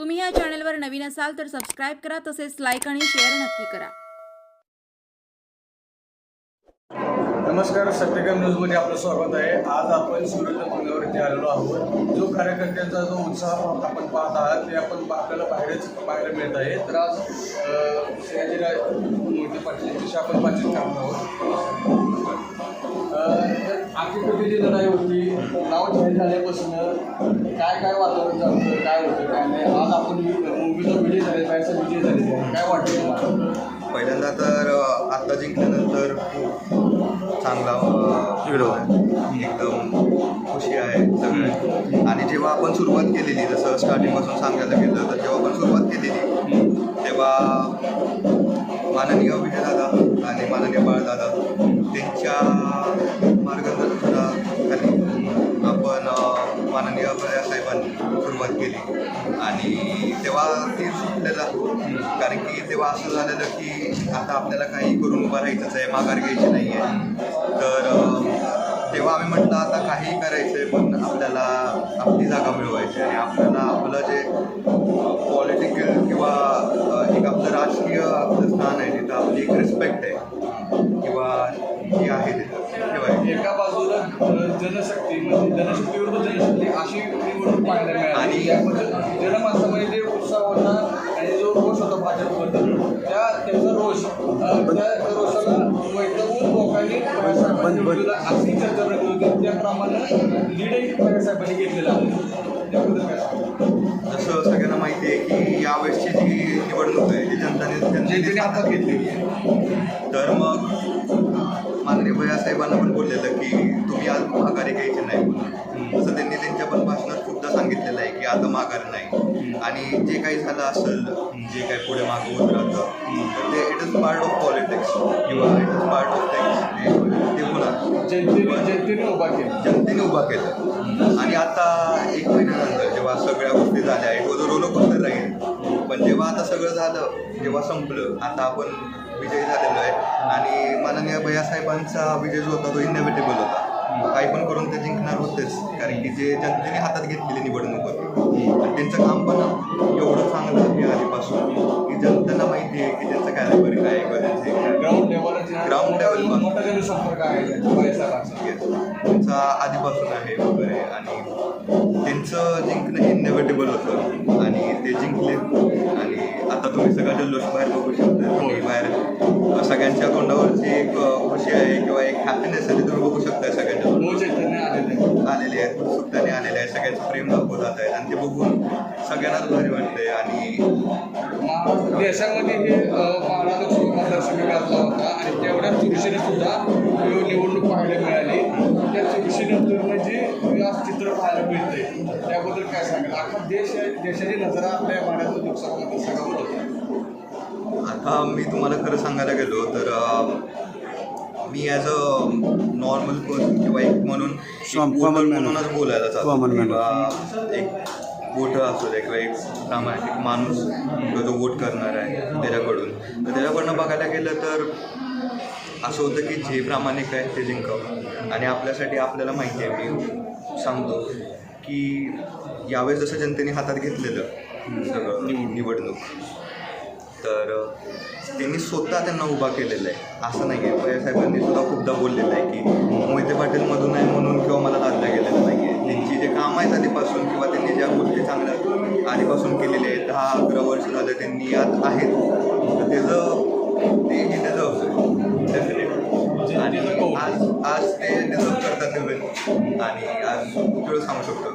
तुम्ही या चॅनलवर नवीन असाल तर सबस्क्राईब करा तसेच लाईक आणि शेअर नक्की करा. नमस्कार सत्यकाम न्यूजमध्ये आपलं स्वागत आहे. आज आपण सुरेंद्र पुण्यावरती आलेलो आहोत. जो कार्यकर्त्यांचा जो उत्साह आपण पाहत आहात ते आपण आपल्याला बाहेरच पाहायला मिळत आहे. तर आज अ, सयाजीराव मोहिते पाटील यांच्याशी आपण बातचीत करणार आहोत. कधी जी लढाई होती. नाव जाहीर झाल्यापासून काय काय वातावरण झालं काय होतं काय नाही आज आपण मूवीचा विजय झाले बाहेरचा विजय आहे. काय वाटतं तुम्हाला? पहिल्यांदा तर आत्ता जिंकल्यानंतर खूप चांगला अ, एकदम खुशी आहे सगळे. आणि जेव्हा आपण सुरुवात केलेली जसं स्टार्टिंगपासून सांगायला गेलं तर जेव्हा आपण सुरुवात केलेली तेव्हा माननीय विजयदादा आणि माननीय बाळदादा त्यांच्या कारण की तेव्हा असं झालेलं की आता आपल्याला काही करून उभं राहायचंच आहे माघार घ्यायची नाही आहे. तर तेव्हा आम्ही म्हटलं आता काही करायचं आहे पण आपल्याला आपली जागा मिळवायची आहे. आणि आपल्याला आपलं जे पॉलिटिकल किंवा एक आपलं राजकीय आपलं स्थान आहे तिथं आपली एक रिस्पेक्ट आहे. किंवा जी आहे तिथं एका बाजूला जनशक्ती म्हणजे जनशक्ती विरुद्ध जनशक्ती अशी निवडणूक पाहायला मिळाली. आणि- त्यामध्ये जनमानसामध्ये जे उत्साह होता आणि जो रोष होता भाजपबद्दल त्या त्याचा रोष अ, त्या रोषाला वैतवून लोकांनी पवारसाहेबांनी निवडून अशी चर्चा रंगली होती त्याप्रमाणे लीडही पवारसाहेबांनी घेतलेला आहे त्याबद्दल काय सांगाल? जसं सगळ्यांना माहिती आहे की यावेळेसची जी निवडणूक आहे ती जनताने जनतेने हातात घेतलेली आहे. तर मग माननीय भैया साहेबांना पण बोललेलं की तुम्ही आज माघार नाही. आणि जे काही झालं असेल जे काही पुढे मागं होत राहतं तर ते it is part of politics किंवा it is part of things ते होणार. जनतेने जनतेने उभा केला. जनतेने उभा केलं. आणि आता एक महिन्यानंतर जेव्हा सगळ्या गोष्टी झाल्या एक जो रोलो कोस्टर राहील पण जेव्हा आता सगळं झालं जेव्हा संपलं आता आपण विजयी झालेलो आहे. आणि माननीय भैयासाहेबांचा विजय जो होता तो इनएव्हिटेबल होता. काही पण करून ते जिंकणार होतेच. कारण की जे जनतेने हातात घेतलेली निवडणूक होती. आणि त्यांचं काम पण एवढं चांगलं आहे आधीपासून की जनतेला माहिती आहे की त्यांचं काय आहे किंवा त्यांचे ग्राउंड लेवल त्यांचा आधीपासून आहे वगैरे. आणि त्यांचं जिंकणं इनएव्हिटेबल होतं. आणि ते जिंकले. आणि आता तुम्ही सगळं जल्लोष बाहेर बघू शकता. तुम्ही बाहेर सगळ्यांच्या तोंडावरची एक खुशी आहे किंवा एक हॅपीनेस आहे ते तुम्ही बघू शकता सगळ्यांच्या चैतन्य आलेले आहेत. उत्सुकताने आलेले आहेत. सगळ्यांचं प्रेम दाखवतात आहेत. आणि ते बघून सगळ्यांनाच भारी वाटतंय. आणि देशामध्ये हे पाहणा लोकसभा मतदारसंघ गाजला होता आणि तेवढ्या चुरशीने सुद्धा निवडणूक पाहायला मिळाली. त्या चुरशीनंतर जे आज चित्र पाहायला मिळतंय. त्याबद्दल काय सांगाल? अख्खा देश देशाची नजर आपल्या पाहण्याचं लोकसभा मतदारसंघावर होती? आता मी तुम्हाला खरं सांगायला गेलो तर मी ॲज अ नॉर्मल पर्सन किंवा एक म्हणून. म्हणूनच बोलायला चालतो एक वोटर असू दे किंवा एक प्रामाणिक माणूस किंवा जो वोट करणार आहे त्याच्याकडून. तर त्याच्याकडनं बघायला गेलं तर असं होतं की जे प्रामाणिक आहे ते जिंकावं. आणि आपल्यासाठी आपल्याला माहिती आहे मी सांगतो की यावेळेस जसं जनतेने हातात घेतलेलं सगळं निवडणूक तर त्यांनी स्वतः त्यांना उभा केलेला आहे. असं नाही आहे. पवार साहेबांनी सुद्धा खूपदा बोललेलं आहे की मोहिते पाटीलमधून आहे म्हणून किंवा मला लादल्या गेलेलं नाही आहे. त्यांची जे काम आहेत आधीपासून किंवा त्यांनी ज्या गोष्टी चांगल्या आधीपासून केलेल्या आहेत दहा अकरा वर्ष झालं त्यांनी यात आहेत. तर त्याचं ते डिझर्व डेफिनेटली आणि आज आज ते डिझर्व करतात आणि आज तेवढं सांगू शकतो.